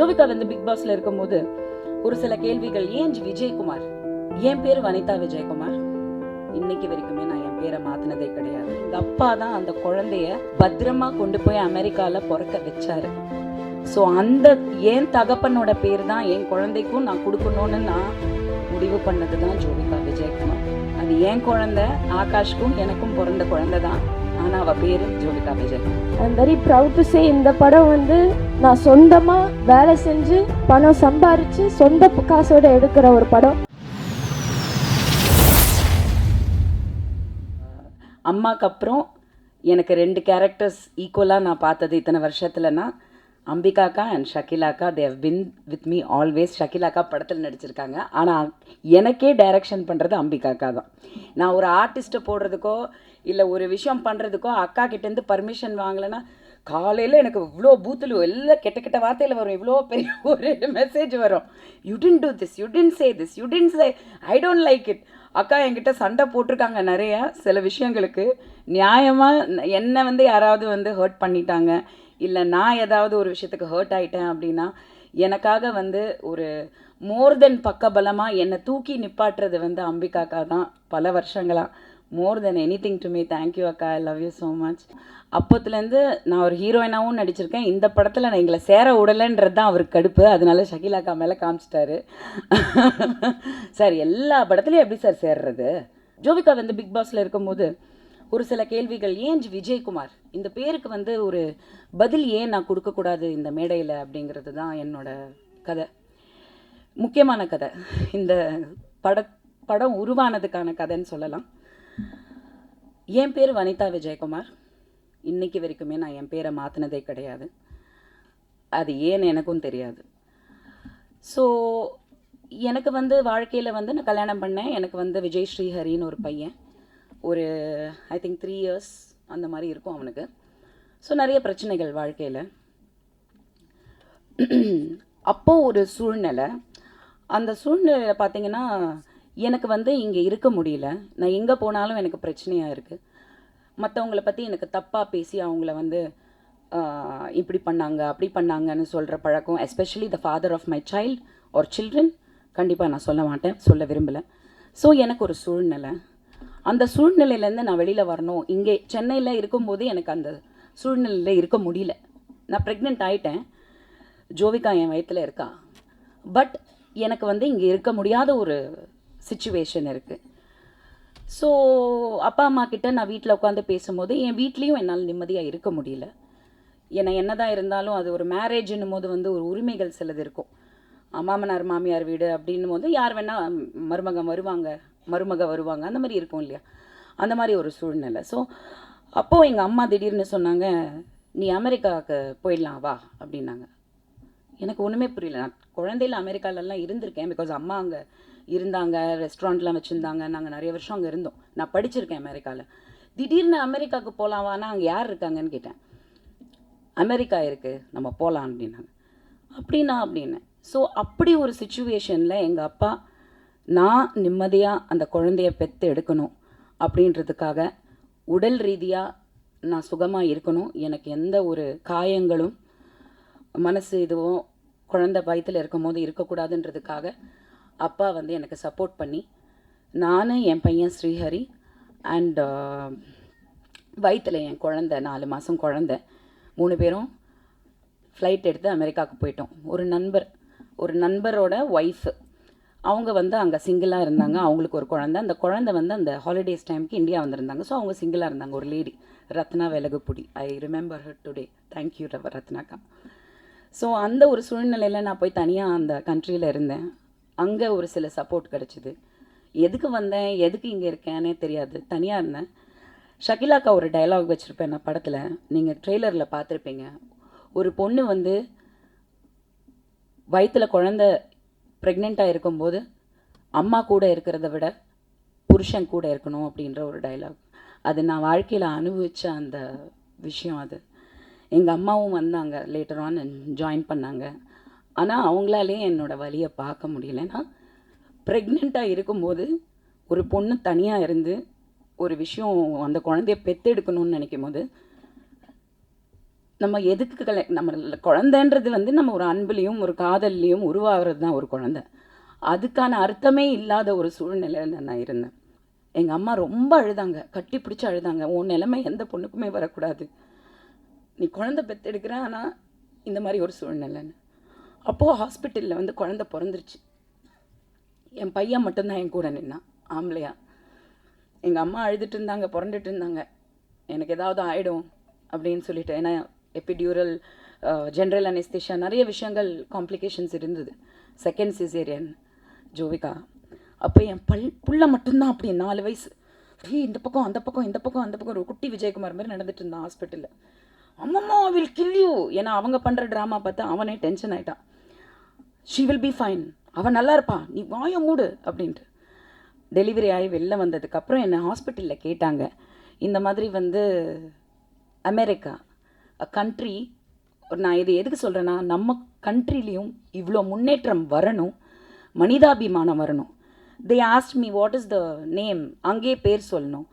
ஜோவிகா வந்து பிக் பாஸ்ல இருக்கும்போது ஒரு சில கேள்விகள் ஏன் விஜயகுமார்? என் பேர் வனிதா விஜயகுமார். இன்னைக்கு வரைக்குமே நான் என் பேரை மாத்தினதே கிடையாது. எங்க அப்பா தான் அந்த குழந்தைய பத்திரமா கொண்டு போய் அமெரிக்கால பிறக்க வச்சாரு. ஸோ அந்த என் தகப்பனோட பேர் தான் என் குழந்தைக்கும் நான் கொடுக்கணும்னு நான் முடிவு பண்ணது தான் ஜோவிகா விஜயகுமார். அது என் குழந்தை ஆகாஷ்க்கும் எனக்கும் பிறந்த குழந்தை தான் ஆனா அவ பேரு Jovika Vijayakumar I'm very proud to say இந்த படம் வந்து நான் சொந்தமாக வேலை செஞ்சு பணம் சம்பாரித்து சொந்த காசோட எடுக்கிற ஒரு படம். அம்மாக்கு அப்புறம் எனக்கு ரெண்டு கேரக்டர்ஸ் ஈக்குவலாக நான் பார்த்தது இத்தனை வருஷத்துலனா அம்பிகாக்கா and ஷக்கிலாக்கா they've been with me always ஷக்கிலாக்கா படத்தில் நடிச்சிருக்காங்க. ஆனால் எனக்கே டைரக்ஷன் பண்ணுறது அம்பிகாக்கா தான். நான் ஒரு ஆர்டிஸ்ட்டை போடுறதுக்கோ இல்லை ஒரு விஷயம் பண்ணுறதுக்கோ அக்கா கிட்டேருந்து பர்மிஷன் வாங்கலைன்னா காலையில் எனக்கு இவ்வளோ பூத்தில் எல்லாம் கெட்ட கெட்ட வார்த்தையில் வரும். இவ்வளோ பெரிய ஒரு மெசேஜ் வரும். You didn't do this you didn't say this you didn't say I don't like it அக்கா என்கிட்ட சண்டை போட்டிருக்காங்க நிறைய சில விஷயங்களுக்கு. நியாயமாக என்னை வந்து யாராவது வந்து ஹர்ட் பண்ணிட்டாங்க இல்லை நான் ஏதாவது ஒரு விஷயத்துக்கு ஹர்ட் ஆகிட்டேன் அப்படின்னா எனக்காக வந்து ஒரு மோர் தென் பக்கபலமாக என்னை தூக்கி நிப்பாட்டுறது வந்து அம்பிகாக்கா தான் பல வருஷங்களாக more than anything to me thank you அக்கா. I love you so much அப்போத்துலேருந்து நான் ஒரு ஹீரோயினாகவும் நடிச்சிருக்கேன். இந்த படத்தில் நான் எங்களை சேர விடலைன்றது தான் அவருக்கு கடுப்பு. அதனால ஷகிலாக்கா மேலே காமிச்சிட்டாரு. சார் எல்லா படத்துலையும் எப்படி சார் சேர்றது? ஜோவிகா வந்து பிக் பாஸில் இருக்கும்போது ஒரு சில கேள்விகள் ஏன் விஜயகுமார்? இந்த பேருக்கு வந்து ஒரு பதில் ஏன் நான் கொடுக்கக்கூடாது இந்த மேடையில்? அப்படிங்கிறது தான் என்னோட கதை. முக்கியமான கதை. இந்த பட படம் உருவானதுக்கான கதைன்னு சொல்லலாம். என் பேர் வனிதா விஜயகுமார். இன்றைக்கி வரைக்குமே நான் என் பேரை மாற்றினதே கிடையாது. அது ஏன்னு எனக்கும் தெரியாது. ஸோ எனக்கு வந்து வாழ்க்கையில் வந்து நான் கல்யாணம் பண்ணேன். எனக்கு வந்து விஜய் ஸ்ரீஹரின்னு ஒரு பையன். ஒரு ஐ திங்க் த்ரீ இயர்ஸ் அந்த மாதிரி இருக்கும் அவனுக்கு. ஸோ நிறைய பிரச்சனைகள் வாழ்க்கையில். அப்போது ஒரு சூழ்நிலை. அந்த சூழ்நிலையில் பார்த்தீங்கன்னா எனக்கு வந்து இங்கே இருக்க முடியல. நான் எங்கே போனாலும் எனக்கு பிரச்சனையாக இருக்குது மற்றவங்கள பற்றி எனக்கு தப்பாக பேசி அவங்கள வந்து இப்படி பண்ணாங்க அப்படி பண்ணாங்கன்னு சொல்கிற பழக்கம் especially the father of my child ஒரு சில்ட்ரன் கண்டிப்பாக நான் சொல்ல மாட்டேன் சொல்ல விரும்பலை. ஸோ எனக்கு ஒரு சூழ்நிலை. அந்த சூழ்நிலையிலேருந்து நான் வெளியில் வரணும். இங்கே சென்னையில் இருக்கும்போது எனக்கு அந்த சூழ்நிலையில் இருக்க முடியல. நான் ப்ரெக்னென்ட் ஆயிட்டேன். ஜோவிகா என் வயத்தில் இருக்கா. பட் எனக்கு வந்து இங்கே இருக்க முடியாத ஒரு சுச்சுவேஷன் இருக்குது ஸோ அப்பா அம்மா கிட்ட நான் வீட்டில் உட்காந்து பேசும்போது என் வீட்லேயும் என்னால் நிம்மதியாக இருக்க முடியல. ஏன்னா என்னதான் இருந்தாலும் அது ஒரு மேரேஜ்னும் போது வந்து ஒரு உரிமைகள் சிலது இருக்கும். மாமனார் மாமியார் வீடு அப்படின்னும் போது யார் வேணால் மருமகன் வருவாங்க மருமக வருவாங்க அந்த மாதிரி இருக்கும் இல்லையா? அந்த மாதிரி ஒரு சூழ்நிலை. ஸோ அப்போது எங்கள் அம்மா திடீர்னு சொன்னாங்க நீ அமெரிக்காவுக்கு போயிடலாம் வா அப்படின்னாங்க. எனக்கு ஒன்றுமே புரியல. நான் குழந்தையில அமெரிக்காலெல்லாம் இருந்திருக்கேன் பிகாஸ் அம்மா அங்கே இருந்தாங்க ரெஸ்டாரண்ட்லாம் வச்சுருந்தாங்க. நாங்கள் நிறைய வருஷம் அங்கே இருந்தோம். நான் படிச்சிருக்கேன் அமெரிக்காவில் திடீர்னு அமெரிக்காவுக்கு போகலாம் வானா அங்கே யார் இருக்காங்கன்னு கேட்டேன். அமெரிக்கா இருக்குது நம்ம போகலாம் அப்படின்னாங்க. அப்படின்னா அப்படின்னேன் ஸோ அப்படி ஒரு சுச்சுவேஷனில் எங்கள் அப்பா நான் நிம்மதியாக அந்த குழந்தைய பெற்று எடுக்கணும் அப்படின்றதுக்காக உடல் ரீதியாக நான் சுகமாக இருக்கணும். எனக்கு எந்த ஒரு காயங்களும் மனசு இதுவும் குழந்தை பயத்தில் இருக்கும் போது இருக்கக்கூடாதுன்றதுக்காக அப்பா வந்து எனக்கு சப்போர்ட் பண்ணி நான் என் பையன் ஸ்ரீஹரி அண்ட் uh, வயிற்றில் என் குழந்த நாலு மாதம் குழந்த. மூணு பேரும் ஃப்ளைட் எடுத்து அமெரிக்காவுக்கு போயிட்டோம். ஒரு நண்பர் ஒரு நண்பரோட ஒய்ஃபு அவங்க வந்து அங்கே சிங்கிளாக இருந்தாங்க. அவங்களுக்கு ஒரு குழந்த. அந்த குழந்த வந்து அந்த ஹாலிடேஸ் டைமுக்கு இந்தியா வந்திருந்தாங்க. ஸோ அவங்க சிங்கிளாக இருந்தாங்க. ஒரு lady Ratna Velagapudi. I remember her today thank you ரத்னாக்கா. So அந்த ஒரு சூழ்நிலையில் நான் போய் தனியாக அந்த கண்ட்ரியில் இருந்தேன். அங்கே ஒரு சில சப்போர்ட் கிடச்சிது. எதுக்கு வந்தேன்? எதுக்கு இங்கே இருக்கேனே தெரியாது. தனியாக இருந்தேன். ஷகிலாக்கா ஒரு டயலாக் வச்சுருப்பேன் நான் படத்தில். நீங்கள் ட்ரெய்லரில் பார்த்துருப்பீங்க. ஒரு பொண்ணு வந்து வயிற்றில் குழந்த ப்ரெக்னெண்ட்டாக இருக்கும்போது அம்மா கூட இருக்கிறத விட புருஷன் கூட இருக்கணும் அப்படின்ற ஒரு டயலாக் அது நான் வாழ்க்கையில் அனுபவித்த அந்த விஷயம் அது. எங்கள் அம்மாவும் வந்தாங்க. லேட்டர் ஆன் ஜாயின் பண்ணாங்க. ஆனால் அவங்களாலே என்னோட வழியை பார்க்க முடியலன்னா ப்ரெக்னெண்ட்டாக இருக்கும்போது ஒரு பொண்ணு தனியாக இருந்து ஒரு விஷயம் அந்த குழந்தைய பெத்தெடுக்கணும்னு நினைக்கும் போது நம்ம எதுக்கு கலை நம்ம குழந்தைன்றது வந்து நம்ம ஒரு அன்புலேயும் ஒரு காதல்லையும் உருவாகிறது தான் ஒரு குழந்தை. அதுக்கான அர்த்தமே இல்லாத ஒரு சூழ்நிலையில் நான் இருந்தேன். எங்கள் அம்மா ரொம்ப அழுதாங்க. கட்டி பிடிச்சி அழுதாங்க. உன் நிலைமை எந்த பொண்ணுக்குமே வரக்கூடாது. நீ குழந்தை பெற்றெடுக்கிற ஆனால் இந்த மாதிரி ஒரு சூழ்நிலைன்னு. அப்போது ஹாஸ்பிட்டலில் வந்து குழந்த பிறந்துருச்சு. என் பையன் மட்டும்தான் என் கூட நின்னான் ஆம்பளையா. எங்கள் அம்மா அழுதுட்டு இருந்தாங்க புரண்டுட்டு இருந்தாங்க. எனக்கு ஏதாவது ஆகிடும் அப்படின்னு சொல்லிட்டு ஏன்னா எபிடியூரல் ஜென்ரல் அனெஸ்தேஷியா நிறைய விஷயங்கள் காம்ப்ளிகேஷன்ஸ் இருந்தது. செகண்ட் சிசேரியன் ஜோவிகா அப்போ என் பல் புள்ள மட்டும்தான் அப்படி நாலு வயசு. ஏய் இந்த பக்கம் அந்த பக்கம் இந்த பக்கம் அந்த பக்கம் ஒரு குட்டி விஜயகுமார் மாதிரி நடந்துட்டு இருந்தான் ஹாஸ்பிட்டலில் அம்மம்மா வில் கில் யூ ஏன்னா அவங்க பண்ணுற ட்ராமா பார்த்து அவனே டென்ஷன் ஆயிட்டான். ஷீ வில் பி ஃபைன் அவன் நல்லா இருப்பான். நீ வாய மூடு அப்படின்ட்டு. டெலிவரி ஆகி வெளில வந்ததுக்கப்புறம் என்னை ஹாஸ்பிட்டலில் கேட்டாங்க. இந்த மாதிரி வந்து அமெரிக்கா அ கண்ட்ரி நான் இது எதுக்கு சொல்கிறேன்னா நம்ம கண்ட்ரிலையும் இவ்வளோ முன்னேற்றம் வரணும். மனிதாபிமானம் வரணும். They asked me what is the name அங்கேயே பேர் சொல்லணும்.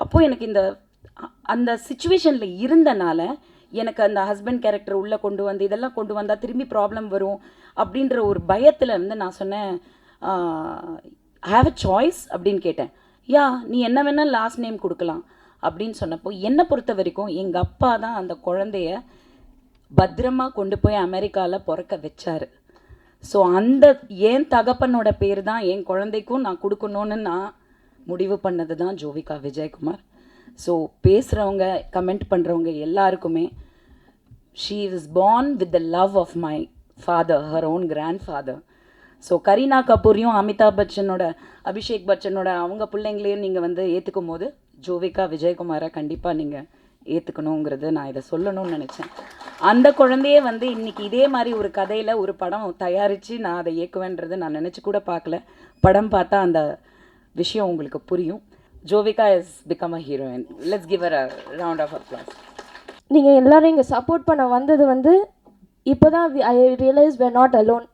அப்போது எனக்கு இந்த அந்த சுச்சுவேஷனில் இருந்தனால எனக்கு அந்த ஹஸ்பண்ட் கேரக்டர் உள்ளே கொண்டு வந்து இதெல்லாம் கொண்டு வந்தால் திரும்பி ப்ராப்ளம் வரும் அப்படின்ற ஒரு பயத்தில் வந்து நான் சொன்னேன் ஹாவ் அ சாய்ஸ் அப்படின்னு கேட்டேன். யா நீ என்ன வேணால் லாஸ்ட் நேம் கொடுக்கலாம் அப்படின்னு சொன்னப்போ என்னை பொறுத்த வரைக்கும் எங்கள் அப்பா தான் அந்த குழந்தைய பத்திரமா கொண்டு போய் அமெரிக்காவில் பிறக்க வச்சார். ஸோ அந்த என் தகப்பனோட பேர் தான் என் குழந்தைக்கும் நான் கொடுக்கணும்னு நான் முடிவு பண்ணது தான் ஜோவிகா விஜயகுமார். ஸோ பேசுகிறவங்க கமெண்ட் பண்ணுறவங்க எல்லாருக்குமே she is born with the love of my father her own grandfather so Kareena கபூரையும் Amitabh பச்சனோட அபிஷேக் பச்சனோட அவங்க பிள்ளைங்களையும் நீங்கள் வந்து ஏற்றுக்கும் போது ஜோவிகா விஜயகுமாரை கண்டிப்பாக நீங்கள் ஏற்றுக்கணுங்கிறது நான் இதை சொல்லணும்னு நினச்சேன். அந்த குழந்தையே வந்து இன்றைக்கி இதே மாதிரி ஒரு கதையில் ஒரு படம் தயாரித்து நான் அதை இயக்குவேன்றது நான் நினச்சி கூட பார்க்கல. படம் பார்த்தா அந்த விஷயம் உங்களுக்கு புரியும். Jovika is become a heroine let's give a round of applause நீங்கள் எல்லாரும் இங்கே சப்போர்ட் பண்ண வந்தது வந்து இப்போ தான் I realise we're not alone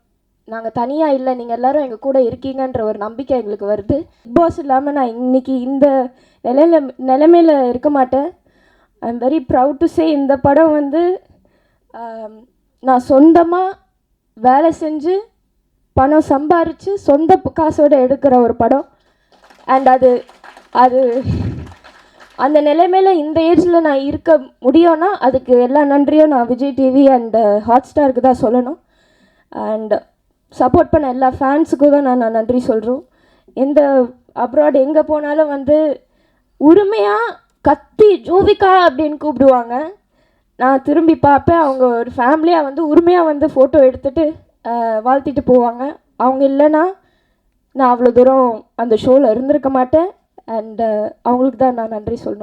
நாங்கள் தனியாக இல்லை நீங்கள் எல்லோரும் எங்கள் கூட இருக்கீங்கன்ற ஒரு நம்பிக்கை எங்களுக்கு வருது. பிக் பாஸ் இல்லாமல் நான் இன்னைக்கு இந்த நிலையில நிலைமையில இருக்க மாட்டேன். I am very proud to say இந்த படம் வந்து um, நான் சொந்தமாக வேலை செஞ்சு பணம் சம்பாரித்து சொந்த காசோடு காசோட எடுக்கிற ஒரு படம். அண்ட் அது அது அந்த நிலைமையில் இந்த ஏஜில் நான் இருக்க முடியும்னா அதுக்கு எல்லா நன்றியும் நான் விஜய் டிவி அண்ட் ஹாட் ஸ்டாருக்கு தான் சொல்லணும். அண்ட் சப்போர்ட் பண்ண எல்லா ஃபேன்ஸுக்கும் தான் நான் நான் நன்றி சொல்கிறோம் எந்த அப்ராட் எங்கே போனாலும் வந்து உரிமையாக கத்தி ஜோவிகா அப்படின்னு கூப்பிடுவாங்க. நான் திரும்பி பார்ப்பேன். அவங்க ஒரு ஃபேமிலியாக வந்து உரிமையாக வந்து ஃபோட்டோ எடுத்துட்டு வாழ்த்திட்டு போவாங்க. அவங்க இல்லைன்னா நான் அவ்வளோ தூரம் அந்த ஷோவில் இருந்திருக்க மாட்டேன். அண்ட் uh, அவங்களுக்கு தான் நான் நன்றி சொல்லணும்.